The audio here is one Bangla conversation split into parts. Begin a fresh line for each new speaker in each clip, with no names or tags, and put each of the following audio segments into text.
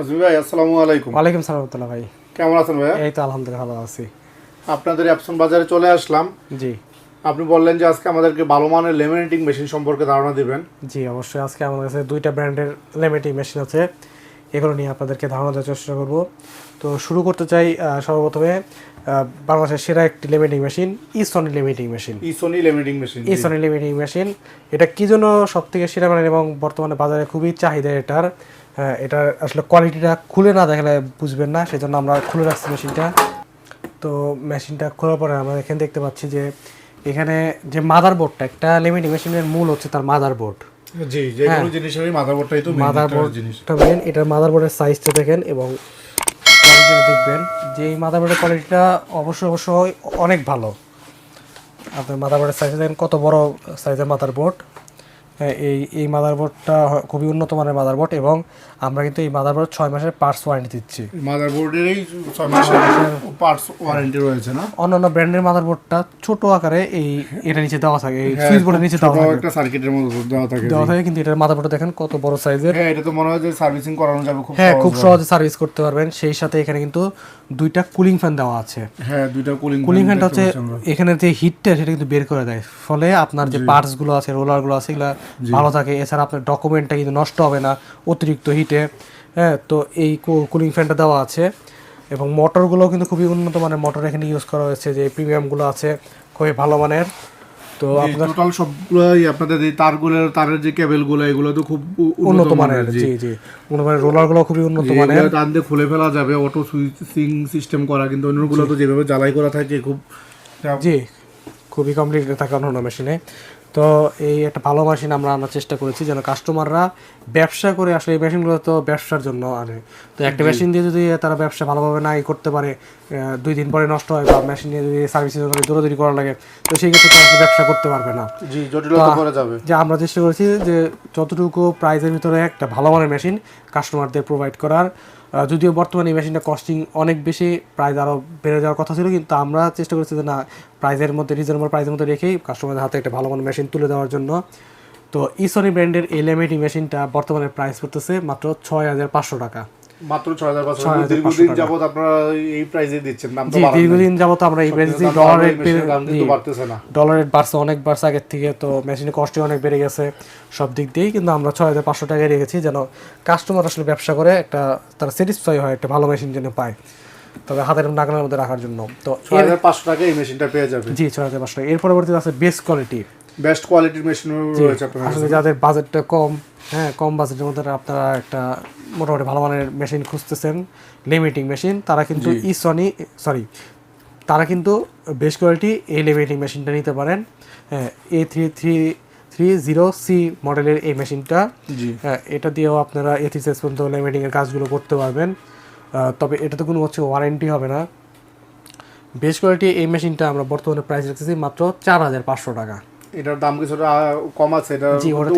আজমি ভাই আসসালামু আলাইকুম।
ওয়ালাইকুম সালাম ভাই।
কেমন আছেন ভাইয়া?
এই তো আলহামদুলিল্লাহ ভালো আছি।
আপনাদের অ্যাপসন বাজারে চলে আসলাম।
জি।
আপনি বললেন যে আজকে আমাদেরকে ভালো মানের লেমিনেটিং মেশিন সম্পর্কে ধারণা দিবেন।
জি অবশ্যই। আজকে আমাদের কাছে দুইটা ব্র্যান্ডের লেমিটিং মেশিন আছে। এগুলো নিয়ে আপনাদেরকে ধারণা দেওয়ার চেষ্টা করব। তো শুরু করতে চাই সর্বপ্রথমে বাংলাদেশের সেরা একটি লিমিটিং মেশিন ইসনি লিমিটিং মেশিন।
ইসোনি লেমিনেটিং মেশিন
ইসনি লিমিটিং মেশিন। এটা কি জন্য সব থেকে সেরা মানের এবং বর্তমানে বাজারে খুবই চাহিদা এটার? হ্যাঁ এটার আসলে কোয়ালিটিটা খুলে না দেখালে বুঝবেন না সেজন্য আমরা খুলে রাখছি মেশিনটা তো মেশিনটা খোলার পরে আমরা এখানে দেখতে পাচ্ছি যে এখানে যে মাদার বোর্ডটা একটা লিমিটিং মেশিনের মূল হচ্ছে তার মাদার বোর্ড
জি যে কোনো জিনিসেরই মাদারবোর্ডটাই তো
মাদার
একটা
মেন এটার মাদার বোর্ডের সাইজটা দেখেন এবং কোয়ালিটিটা দেখবেন। যে এই মাদার বোর্ডের কোয়ালিটিটা অবশ্যই অবশ্যই অনেক ভালো। আপনার মাদার বোর্ডের সাইজ দেখেন কত বড় সাইজের মাদার বোর্ড এই এই মাদারবোর্ডটা খুবই উন্নত মানের মাদার বোর্ড এবং আমরা কিন্তু এই মাদারবোর্ড ছয় মাসের পার্টস ওয়ারেন্টি দিচ্ছি।
মাদারবোর্ডেরই ছয় মাসের পার্টস ওয়ারেন্টি রয়েছে না?
অন্যান্য ব্র্যান্ডের মাদার বোর্ডটা ছোট আকারে এই এটা নিচে দেওয়া থাকে এই সুইচ বোর্ডের নিচে দেওয়া থাকে।
একটা সার্কিটের মতো দেওয়া থাকে
দেওয়া থাকে কিন্তু এটার মাদার বোর্ড দেখেন কত বড় সাইজের
হ্যাঁ এটা তো মনে হয় যে সার্ভিসিং করানো যাবে খুব
হ্যাঁ খুব সহজে। সার্ভিস করতে পারবেন। সেই সাথে এখানে কিন্তু দুইটা কুলিং ফ্যান দেওয়া আছে।
হ্যাঁ দুইটা কুলিং
কুলিং ফ্যানটা হচ্ছে এখানে যে হিটটা সেটা কিন্তু বের করে দেয়। ফলে আপনার যে পার্টসগুলো আছে রোলারগুলো আছে এগুলো ভালো থাকে। এছাড়া আপনার ডকুমেন্টটা কিন্তু নষ্ট হবে না অতিরিক্ত হিটে হ্যাঁ তো এই কুলিং ফ্যানটা দেওয়া আছে। এবং মোটরগুলো কিন্তু খুবই উন্নত মানের মোটর এখানে ইউজ করা হয়েছে যে প্রিমিয়ামগুলো আছে খুবই ভালো মানের। তো আপনার
টোটাল সবগুলোই আপনাদের এই তারগুলোর তারের যে কেবলগুলো এগুলো তো খুব
উন্নত মানের জি। জি উন্নত মানের রোলারগুলো খুবই উন্নত মানের।
টান দিয়ে খুলে ফেলা যাবে অটো সুইচিং সিস্টেম করা কিন্তু অন্যগুলো তো যেভাবে জ্বালাই করা থাকে খুব
জি খুবই কমপ্লিট থাকে অন্য মেশিনে তো এই একটা ভালো মেশিন আমরা আনার চেষ্টা করেছি যেন কাস্টমাররা ব্যবসা করে আসলে এই মেশিনগুলো তো ব্যবসার জন্য আনে। তো একটা মেশিন দিয়ে যদি তারা ব্যবসা ভালোভাবে নাই করতে পারে দুই দিন পরে নষ্ট হয় বা মেশিন দিয়ে যদি সার্ভিসের জন্য দৌড়াদৌড়ি করা লাগে তো সেই ক্ষেত্রে তারা ব্যবসা করতে পারবে না।
জি জটিলতা করা যাবে।
যে আমরা চেষ্টা করেছি যে যতটুকু প্রাইজের ভিতরে একটা ভালো মানের মেশিন কাস্টমারদের প্রোভাইড করার যদিও বর্তমানে এই মেশিনটা কস্টিং অনেক বেশি প্রাইস আরও বেড়ে যাওয়ার কথা ছিল, কিন্তু আমরা চেষ্টা করেছি যে না প্রাইজের মধ্যে রিজনেবল প্রাইজের মধ্যে রেখেই কাস্টমারদের হাতে একটা ভালো মানের মেশিন তুলে দেওয়ার জন্য। তো ইসনি ব্র্যান্ডের এই লেমিটি মেশিনটা বর্তমানে প্রাইস করতেছে মাত্র ছয় হাজার পাঁচশো টাকা।
মাত্র ছয় হাজার পাঁচশো দীর্ঘদিন যাবত আপনারা এই প্রাইসে দিচ্ছেন দাম তো
জি
বাড়ান নাই।
দীর্ঘদিন যাবত আমরা এই প্রাইস
দাম
ডলার রেট
মেশিনের দাম বাড়তেছে না।
ডলার রেট বাড়ছে অনেক বাড়ছে আগের থেকে তো মেশিনের কস্টে অনেক বেড়ে গেছে সব দিক দিয়েই। কিন্তু আমরা ছয় হাজার পাঁচশো টাকায় রেখেছি যেন কাস্টমার আসলে ব্যবসা করে একটা তারা স্যাটিসফাই হয় একটা ভালো মেশিন যেন পায়। তবে হাতের নাগালের মধ্যে রাখার জন্য। তো
ছয় হাজার পাঁচশো টাকা এই মেশিনটা পেয়ে যাবে।
জি ছয় হাজার পাঁচশো টাকা এর পরবর্তীতে আছে বেস্ট কোয়ালিটি
বেস্ট কোয়ালিটির মেশিন রয়েছে
আসলে যাদের বাজেটটা কম হ্যাঁ কম বাজেটের মধ্যে আপনারা একটা মোটামুটি ভালো মানের মেশিন খুঁজতেছেন লিমিটিং মেশিন তারা কিন্তু ই সনি সরি তারা কিন্তু বেস্ট কোয়ালিটি এই লিমিটিং মেশিনটা নিতে পারেন। হ্যাঁ A three three three zero C মডেলের এই মেশিনটা হ্যাঁ এটা দিয়েও আপনারা এথিসেস পর্যন্ত লিমিটিংয়ের কাজগুলো করতে পারবেন। তবে এটাতে কোনো হচ্ছে ওয়ারেন্টি হবে না। বেস্ট কোয়ালিটি এই মেশিনটা আমরা বর্তমানে প্রাইস রাখতেছি মাত্র চার হাজার পাঁচশো টাকা।
এটার দাম কিছুটা কম আছে এটা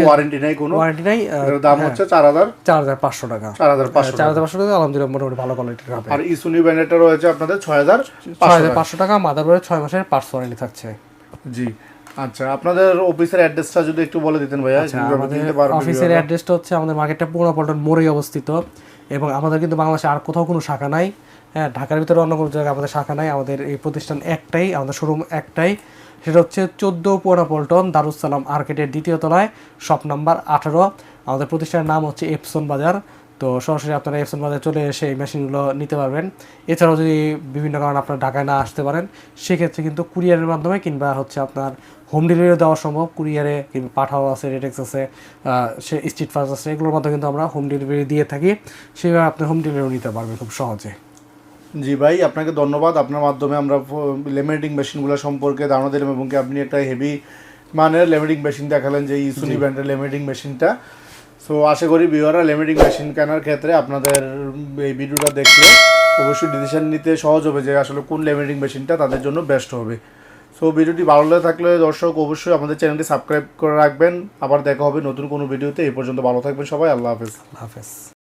ওয়ারেন্টি নেই কোনো।
ওয়ারেন্টি নাই
এটার দাম হচ্ছে হাজার
চার হাজার পাঁচশো টাকা।
চার হাজার পাঁচশো
চার হাজার পাঁচশো টাকা আলহামদুলিল্লাহ মোটামুটি ভালো কোয়ালিটির হবে।
আর ইসুনি ব্র্যান্ডেরটা রয়েছে আপনাদের ছয় হাজার
ছয় হাজার পাঁচশো টাকা মাদারবোর্ডের ছয় মাসের পার্টস ওয়ারেন্টি থাকছে।
জি আচ্ছা আপনাদের অফিসের অ্যাড্রেসটা যদি একটু বলে দিতেন ভাইয়া
আচ্ছা, আমাদের অফিসের অ্যাড্রেসটা হচ্ছে আমাদের মার্কেটটা পুরো পল্টন মোড়েই অবস্থিত এবং আমাদের কিন্তু বাংলাদেশে আর কোথাও কোনো শাখা নাই। হ্যাঁ ঢাকার ভিতরে অন্য কোনো জায়গায় আমাদের শাখা নাই, আমাদের এই প্রতিষ্ঠান একটাই, আমাদের শোরুম একটাই। সেটা হচ্ছে চোদ্দ পুরা পল্টন দারুসালাম আর্কেটের দ্বিতীয় তলায়, শপ নাম্বার আঠারো। আমাদের প্রতিষ্ঠানের নাম হচ্ছে এপসন বাজার। তো সরাসরি আপনারা এপসন বাজারে চলে এসে এই মেশিনগুলো নিতে পারবেন। এছাড়াও যদি বিভিন্ন কারণে আপনার ঢাকায় না আসতে পারেন, সেক্ষেত্রে কিন্তু কুরিয়ারের মাধ্যমে কিংবা হচ্ছে আপনার হোম ডেলিভারি দেওয়া সম্ভব। কুরিয়ারে কিংবা পাঠাও আছে রেটেক্স আছে সে স্ট্রিট ফাস্ট আছে, এগুলোর মাধ্যমে কিন্তু আমরা হোম ডেলিভারি দিয়ে থাকি। সেভাবে আপনি হোম ডেলিভারি নিতে পারবেন খুব সহজে।
জি ভাই আপনাকে ধন্যবাদ। আপনার মাধ্যমে আমরা লেমিনেটিং মেশিনগুলো সম্পর্কে ধারণা দিলাম এবং কি আপনি একটা হেভি মানের লেমিনেটিং মেশিন দেখালেন যে ইসুনি ব্র্যান্ডের লেমিনেটিং মেশিনটা সো আশা করি ভিওরা লেমিনেটিং মেশিন কেনার ক্ষেত্রে আপনাদের এই ভিডিওটা দেখলে অবশ্যই ডিসিশন নিতে সহজ হবে যে আসলে কোন লেমিনেটিং মেশিনটা তাদের জন্য বেস্ট হবে। সো ভিডিওটি ভালো লেগে থাকলে দর্শক অবশ্যই আমাদের চ্যানেলটি সাবস্ক্রাইব করে রাখবেন। আবার দেখা হবে নতুন কোনো ভিডিওতে এই পর্যন্ত ভালো থাকবেন সবাই। আল্লাহ হাফেজ।
হাফেজ।